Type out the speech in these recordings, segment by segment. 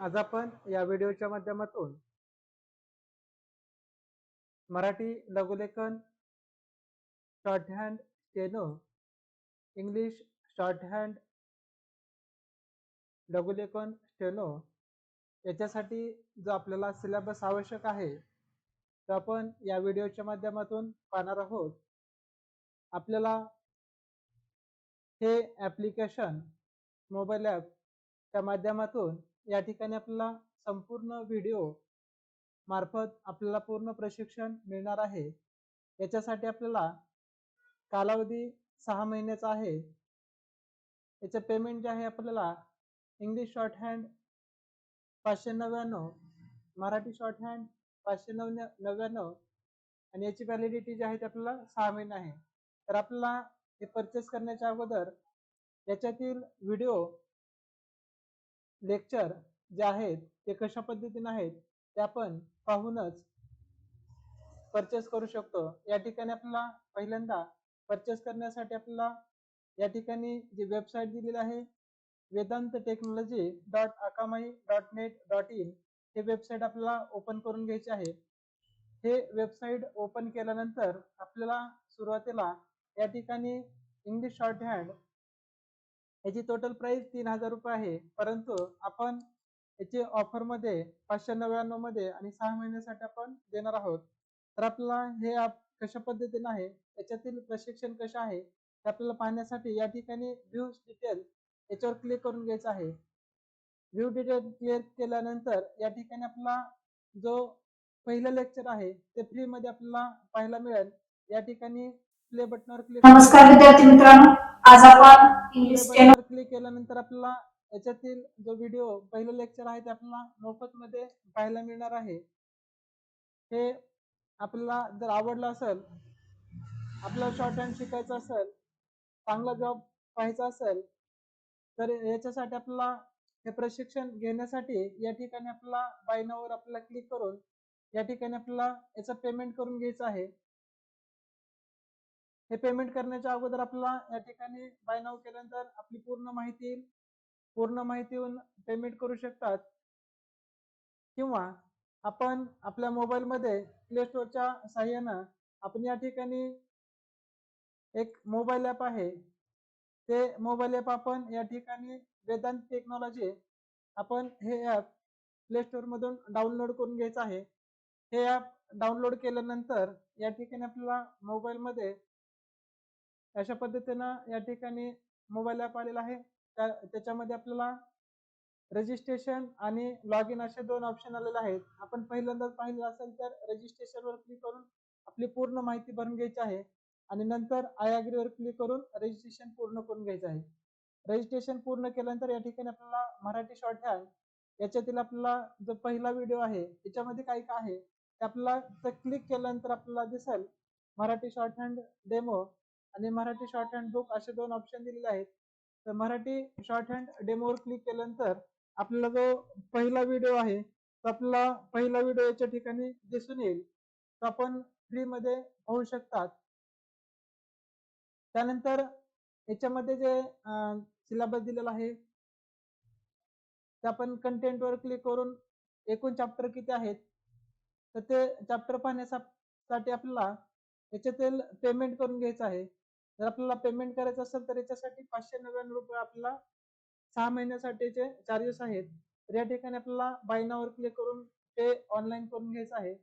आज आपण या व्हिडिओच्या माध्यमातून मराठी लघुलेखन shorthand steno English shorthand लघुलेखन स्टेनो याच्यासाठी जो आपल्याला सिलेबस आवश्यक आहे तो आपण या व्हिडिओच्या माध्यमातून पाहणार आहोत. आपल्याला हे ॲप्लिकेशन मोबाईल ॲप त्या माध्यमातून या ठिकाणी आपल्याला संपूर्ण व्हिडिओ मार्फत आपल्याला पूर्ण प्रशिक्षण मिळणार आहे. याच्यासाठी आपल्याला कालावधी सहा महिन्याचा आहे. याचं पेमेंट जे आहे आपल्याला इंग्लिश शॉर्ट हँड पाचशे नव्याण्णव मराठी शॉर्ट हँड पाचशे नव नव्याण्णव आणि याची व्हॅलिडिटी जी आहे ती आपल्याला सहा महिने आहे. तर आपल्याला हे परचेस करण्याच्या अगोदर याच्यातील व्हिडिओ लेक्चर जे आहेत ते कशा पद्धतीने आहेत ते आपण पाहूनच परचेस करू शकतो. या ठिकाणी आपल्याला पहिल्यांदा परचेस करण्यासाठी आपल्याला या ठिकाणी जी वेबसाईट दिलेली आहे Vedant technology dot Akamai dot net dot in हे वेबसाईट आपल्याला ओपन करून घ्यायचे आहे. हे वेबसाईट ओपन केल्यानंतर आपल्याला सुरुवातीला या ठिकाणी इंग्लिश शॉर्ट हँड याची टोटल प्राइस तीन हजार रुपये आहे. परंतु आपण याची ऑफरमध्ये पाचशे नव्याण्णवमध्ये आणि सहा महिन्यासाठी आपण देणार आहोत. तर आपल्याला हे ॲप कशा पद्धतीने आहे? याच्यातील प्रशिक्षण कसे आहे? ते आपल्याला पाहण्यासाठी या ठिकाणी व्ह्यू डिटेल याच्यावर क्लिक करून घ्यायचं आहे. व्ह्यू डिटेल क्लिअर केल्यानंतर या ठिकाणी आपला जो पहिलं लेक्चर आहे ते फ्री मध्ये आपल्याला पाहायला मिळेल. या ठिकाणी प्ले बटनावर क्लिक नमस्कार विद्यार्थी मित्रांनो. आज आपण इंग्लिश क्लिक केल्यानंतर आपल्याला याच्यातील जो व्हिडिओ पहिलं लेक्चर आहे ते आपल्याला मोफत मध्ये पाहायला मिळणार आहे. हे आपल्याला जर आवडलं असेल आपल्याला शॉर्ट हँड शिकायचं असेल चांगला जॉब पाहायचा असेल तर याच्यासाठी आपल्याला हे प्रशिक्षण घेण्यासाठी या ठिकाणी आपल्याला बायनावर आपल्याला क्लिक करून या ठिकाणी आपल्याला याचं पेमेंट करून घ्यायचं आहे. हे पेमेंट करण्याच्या अगोदर आपल्याला या ठिकाणी बाय नाव केल्यानंतर आपली पूर्ण माहिती येईल. पूर्ण माहितीहून पेमेंट करू शकतात. किंवा आपण आपल्या मोबाईलमध्ये प्ले स्टोअरच्या साह्यानं आपण या ठिकाणी एक मोबाईल ॲप आहे. ते मोबाईल ॲप आपण या ठिकाणी वेदांत टेक्नॉलॉजी आपण हे ॲप प्ले स्टोअरमधून डाउनलोड करून घ्यायचं आहे. हे ॲप डाउनलोड केल्यानंतर या ठिकाणी आपल्याला मोबाईलमध्ये अशा पद्धतीनं या ठिकाणी मोबाईल ॲप आलेला आहे. त्या त्याच्यामध्ये आपल्याला रजिस्ट्रेशन आणि लॉग इन असे दोन ऑप्शन आलेले आहेत. आपण पहिल्यांदाच पाहिलं असेल तर रजिस्ट्रेशनवर क्लिक करून आपली पूर्ण माहिती भरून घ्यायची आहे आणि नंतर आय अग्रीवर क्लिक करून रजिस्ट्रेशन पूर्ण करून घ्यायचं आहे. रजिस्ट्रेशन पूर्ण केल्यानंतर या ठिकाणी आपल्याला मराठी शॉर्ट हँड याच्यातील आपल्याला जो पहिला व्हिडिओ आहे त्याच्यामध्ये काय काय आहे ते आपल्याला क्लिक केल्यानंतर आपल्याला दिसेल मराठी शॉर्ट हँड डेमो आणि मराठी शॉर्ट हँड बुक असे दोन ऑप्शन दिलेले आहेत. तर मराठी शॉर्ट हँड डेमोवर क्लिक केल्यानंतर आपल्याला जो पहिला व्हिडिओ आहे तो आपल्याला पहिला व्हिडिओ याच्या ठिकाणी दिसून येईल. तो आपण फ्रीमध्ये पाहू शकतात. त्यानंतर याच्यामध्ये जे सिलेबस दिलेला आहे ते आपण कंटेंटवर क्लिक करून एकूण चॅप्टर किती आहेत तर ते चॅप्टर पाहण्यासाठी आपल्याला याच्यातील पेमेंट करून घ्यायचं आहे. जर आपल्याला पेमेंट करायचं असेल तर याच्यासाठी पाचशे नव्याण्णव रुपये आपल्याला सहा महिन्यासाठीचे चार्जेस आहेत तर या ठिकाणी आपल्याला बायनावर क्लिक करून पे ऑनलाईन करून घ्यायचं आहे.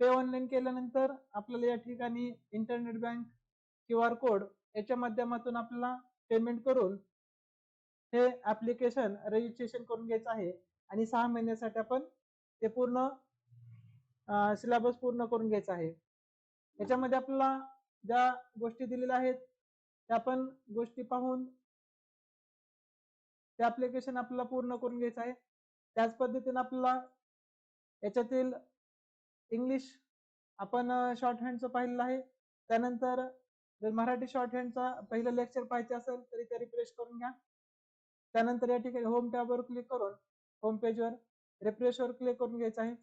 पे ऑनलाईन केल्यानंतर आपल्याला या ठिकाणी internet bank Q R code याच्या माध्यमातून आपल्याला पेमेंट करून हे ऍप्लिकेशन रजिस्ट्रेशन करून घ्यायचं आहे. आणि सहा महिन्यासाठी आपण ते पूर्ण सिलेबस पूर्ण करून घ्यायचं आहे. याच्यामध्ये आपल्याला ज्या गोष्टी दिलेल्या आहेत त्या आपण गोष्टी पाहून ते ऍप्लिकेशन आपल्याला पूर्ण करून घ्यायचं आहे. त्याच पद्धतीने आपल्याला याच्यातील इंग्लिश आपण शॉर्ट हँडचं पाहिलेलं आहे. त्यानंतर जर मराठी शॉर्ट हँडचा पहिलं लेक्चर पाहायचे असेल तरी ते रिफ्रेश करून घ्या. त्यानंतर या ठिकाणी होम टॅबवर क्लिक करून होम पेजवर रिफ्रेशवर क्लिक करून घ्यायचं आहे.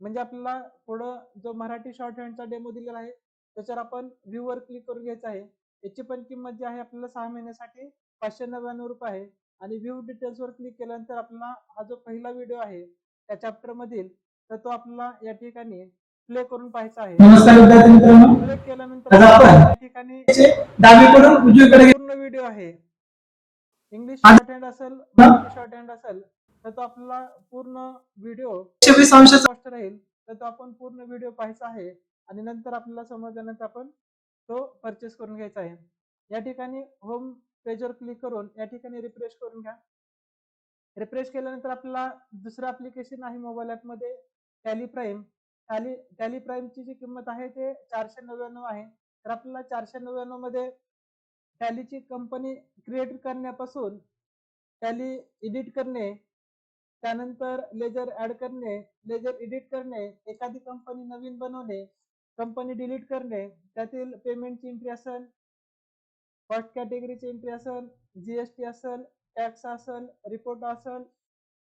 म्हणजे आपल्याला पुढं जो मराठी शॉर्ट हँडचा डेमो दिलेला आहे त्याच्यावर आपण व्ह्यूवर क्लिक करून घ्यायचं आहे याची पण किंमत जी आहे आपल्याला सहा महिन्यासाठी पाचशे नव्याण्णव रुपये आहे. आणि व्ह्यू डिटेल्स वर क्लिक केल्यानंतर आपला हा जो पहिला व्हिडिओ आहे त्या चॅप्टर मधील तर तो आपल्याला या ठिकाणी प्ले करून पाहायचा आहे. नमस्कार विद्यार्थी मित्रांनो. प्ले केल्यानंतर या ठिकाणी डावीकडून उजवीकडे पूर्ण व्हिडिओ आहे. इंग्लिश शॉर्ट हँड असेल मराठी शॉर्ट हँड असेल तर तो आपला पूर्ण व्हिडिओ राहील. तर तो आपण पूर्ण व्हिडिओ पाहायचा आहे. आणि नंतर आपल्याला समजल्यानंतर आपण तो परचेस करून घ्यायचा आहे. या ठिकाणी होम पेजवर क्लिक करून या ठिकाणी रिफ्रेश करून घ्या. रिफ्रेश केल्यानंतर आपल्याला दुसरं ऍप्लिकेशन आहे मोबाईल ऍपमध्ये टॅली प्राईम टॅली टॅली प्राईमची जी किंमत आहे ते चारशे नव्याण्णव आहे. तर आपल्याला चारशे नव्याण्णवमध्ये टॅलीची कंपनी क्रिएट करण्यापासून टॅली एडिट करणे त्यानंतर लेजर ऍड करणे लेजर एडिट करणे एखादी कंपनी नवीन बनवणे कंपनी डिलीट करणे त्यातील पेमेंटची एंट्री असेल फर्स्ट कॅटेगरीची एंट्री असेल जीएसटी असेल टॅक्स असेल रिपोर्ट असेल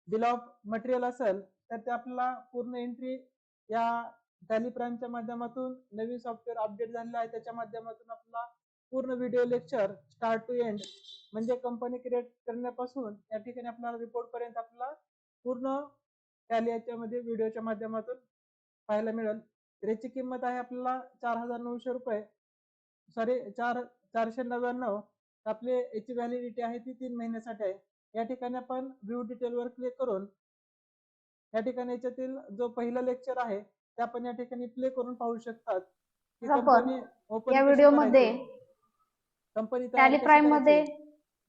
बिल ऑफ मटेरियल असेल तर ते आपल्याला पूर्ण एंट्री या टॅली प्राईमच्या माध्यमातून नवीन सॉफ्टवेअर अपडेट झालेलं आहे. त्याच्या माध्यमातून आपला पूर्ण video lecture start to end म्हणजे कंपनी क्रिएट करण्यापासून या ठिकाणी आपल्याला रिपोर्ट पर्यंत आपला पूर्ण टॅली याच्यामध्ये व्हिडिओच्या माध्यमातून पाहायला मिळेल. तर याची किंमत आहे आपल्याला चार हजार नऊशे रुपये. सॉरी चार चारशे नव्याण्णव. आपले याची व्हॅलिडिटी आहे ती तीन महिन्यासाठी आहे. या ठिकाणी आपण व्ह्यू डिटेल वर क्लिक करून या ठिकाणी याच्यातील जो पहिला लेक्चर आहे ते आपण या ठिकाणी प्ले करून पाहू शकतात. ओपन या व्हिडिओमध्ये कंपनी टॅली प्राईममध्ये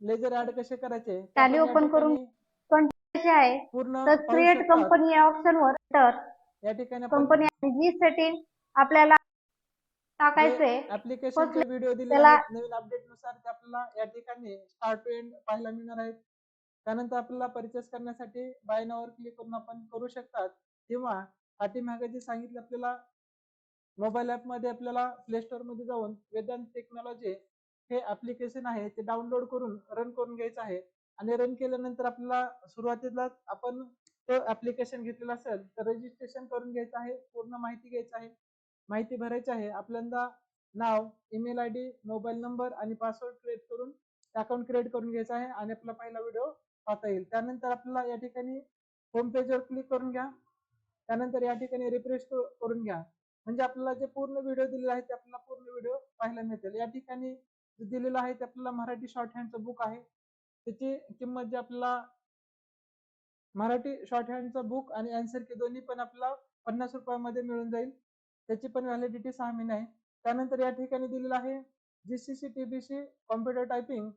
लेजर ऍड कसे करायचे? या open करून आहे? पूर्ण क्रिएट. कंपनी या ऑप्शन वर तर या ठिकाणी कंपनी जी सेटिंग आपल्याला टाकायचे ऍप्लिकेशनचे व्हिडिओ दिले त्याला- आहेत नवीन अपडेटनुसार ते आपल्याला या ठिकाणी स्टार्ट टू एंड पाहायला मिळणार आहेत. त्यानंतर आपल्याला परचेस करण्यासाठी बाय नावावर क्लिक करून आपण करू शकतात. किंवा पाठीमागे जे सांगितलं आपल्याला मोबाईल ऍपमध्ये आपल्याला प्ले स्टोअरमध्ये जाऊन वेदांत टेक्नॉलॉजी हे ऍप्लिकेशन आहे ते डाउनलोड करून रन करून घ्यायचं आहे. आणि रन केल्यानंतर आपल्याला सुरुवातीला आपण तो ऍप्लिकेशन घेतलेला असेल तर रजिस्ट्रेशन करून घ्यायचं आहे पूर्ण माहिती घ्यायची आहे. माहिती भरायची आहे. आपल्यांदा नाव email I D mobile number आणि पासवर्ड क्रिएट करून अकाउंट क्रिएट करून घ्यायचं आहे आणि आपला पहिला व्हिडिओ पाहता येईल. त्यानंतर आपल्याला या ठिकाणी होम पेजवर क्लिक करून घ्या. त्यानंतर या ठिकाणी रिफ्रेश करून घ्या. म्हणजे आपल्याला जे पूर्ण व्हिडिओ दिलेला आहे ते आपल्याला पूर्ण व्हिडिओ पाहायला मिळतील. या ठिकाणी जे दिलेलं आहे ते आपल्याला मराठी शॉर्ट हँडचं बुक आहे. त्याची किंमत जी आपल्याला मराठी शॉर्ट हँडचं बुक आणि अँसर की दोन्ही पण आपला पन्नास रुपयामध्ये मिळून जाईल. त्याची पण व्हॅलिडिटी सहा महिने आहे. त्यानंतर या ठिकाणी दिलेलं आहे जीसीसी टीबीसी कॉम्प्युटर टायपिंग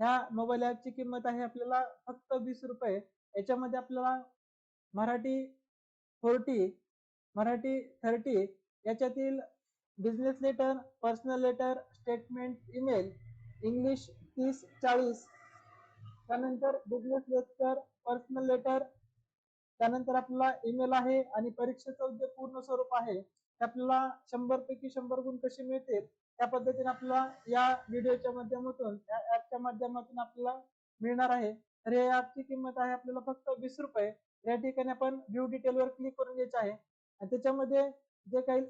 ह्या मोबाईल ॲपची किंमत आहे आपल्याला फक्त वीस रुपये. याच्यामध्ये आपल्याला Marathi forty Marathi thirty याच्यातील business letter personal letter statement email English तीस चाळीस. त्यानंतर बिझनेस लेटर पर्सनल लेटर त्यानंतर आपला ईमेल आहे आणि परीक्षेचं जे पूर्ण स्वरूप आहे ते आपल्याला शंभर पैकी शंभर गुण कसे मिळतील त्या पद्धतीने आपल्याला या व्हिडिओच्या माध्यमातून या ऍपच्या माध्यमातून आपल्याला मिळणार आहे. तर या ऍपची किंमत आहे आपल्याला फक्त वीस रुपये. या ठिकाणी आपण व्ह्यू डिटेल वर क्लिक करून घ्यायचं आहे. आणि त्याच्यामध्ये जे काही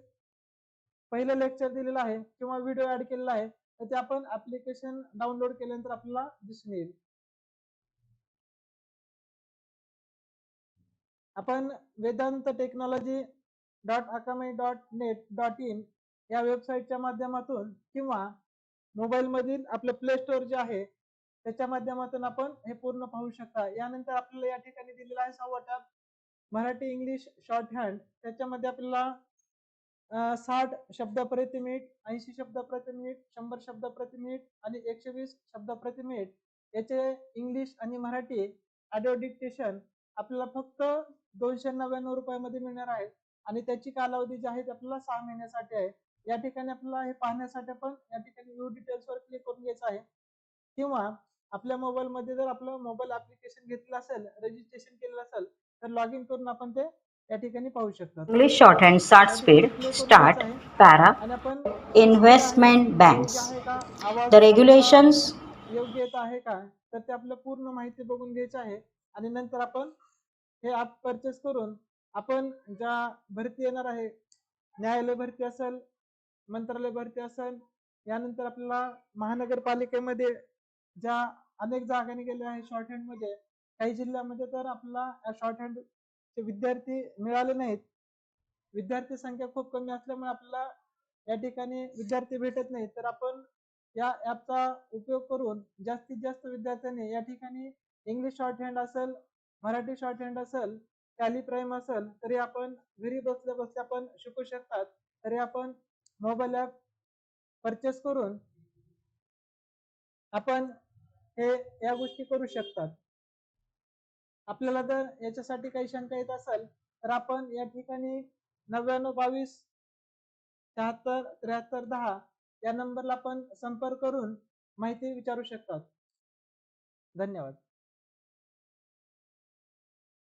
पहिलं लेक्चर दिलेलं आहे किंवा व्हिडिओ ऍड केलेला आहे तर ते आपण ऍप्लिकेशन डाउनलोड केल्यानंतर आपल्याला दिसून येईल. आपण Vedant technology dot Akamai dot net dot in या वेबसाईटच्या माध्यमातून किंवा मोबाईलमधील आपलं प्ले स्टोअर जे आहे त्याच्या माध्यमातून आपण हे पूर्ण पाहू शकता. यानंतर आपल्याला या ठिकाणी दिलेला आहे सहावा tab Marathi English shorthand त्याच्यामध्ये आपल्याला साठ शब्द प्रति मिनिट ऐंशी शब्द प्रति मिनिट शंभर शब्द प्रति मिनिट आणि एकशे वीस शब्द प्रति मिनिट याचे इंग्लिश आणि मराठी ऑडिओ डिक्टेशन आपल्याला फक्त दोनशे नव्याण्णव रुपयामध्ये मिळणार आहे. आणि त्याची कालावधी जी आहे ती आपल्याला सहा महिन्यासाठी आहे. या ठिकाणी आपल्याला हे पाहण्यासाठी पण या ठिकाणी व्ह्यू डिटेल्स वर क्लिक करून घ्यायचं आहे. किंवा आपल्या मोबाईल मध्ये जर आपलं मोबाईल ऍप्लिकेशन घेतलं असेल रजिस्ट्रेशन केलेलं असेल तर लॉग इन करून आपण ते या ठिकाणी पाहू शकता. English shorthand start speed, start, para, आणि आपण investment banks. आहे का? आवाज The regulations योग्य येत आहे का तर ते आपलं पूर्ण माहिती बघून घ्यायची आहे. आणि नंतर आपण हे ऍप परचेस करून आपण ज्या भरती येणार आहे न्यायालय भरती असेल मंत्रालय भरती असेल यानंतर आपल्याला महानगरपालिकेमध्ये ज्या अनेक जागांनी गेले आहे शॉर्ट हँडमध्ये काही जिल्ह्यामध्ये तर आपल्याला शॉर्ट हँड चे विद्यार्थी मिळाले नाहीत. विद्यार्थी संख्या खूप कमी असल्यामुळे आपल्याला या ठिकाणी विद्यार्थी भेटत नाहीत. तर आपण या ऍपचा उपयोग करून जास्तीत जास्त विद्यार्थ्यांनी या ठिकाणी इंग्लिश शॉर्ट हँड असेल मराठी शॉर्ट हँड असेल टॅली प्राईम असेल तरी आपण घरी बसल्या बसल्या आपण शिकू शकतात. तरी आपण मोबाईल ॲप परचेस करून आपण हे या गोष्टी करू शकतात. आपल्याला जर याच्यासाठी काही शंका येत असेल तर आपण या ठिकाणी नव्याण्णव बावीस शहात्तर त्र्याहत्तर दहा या नंबरला आपण संपर्क करून माहिती विचारू शकतात. धन्यवाद.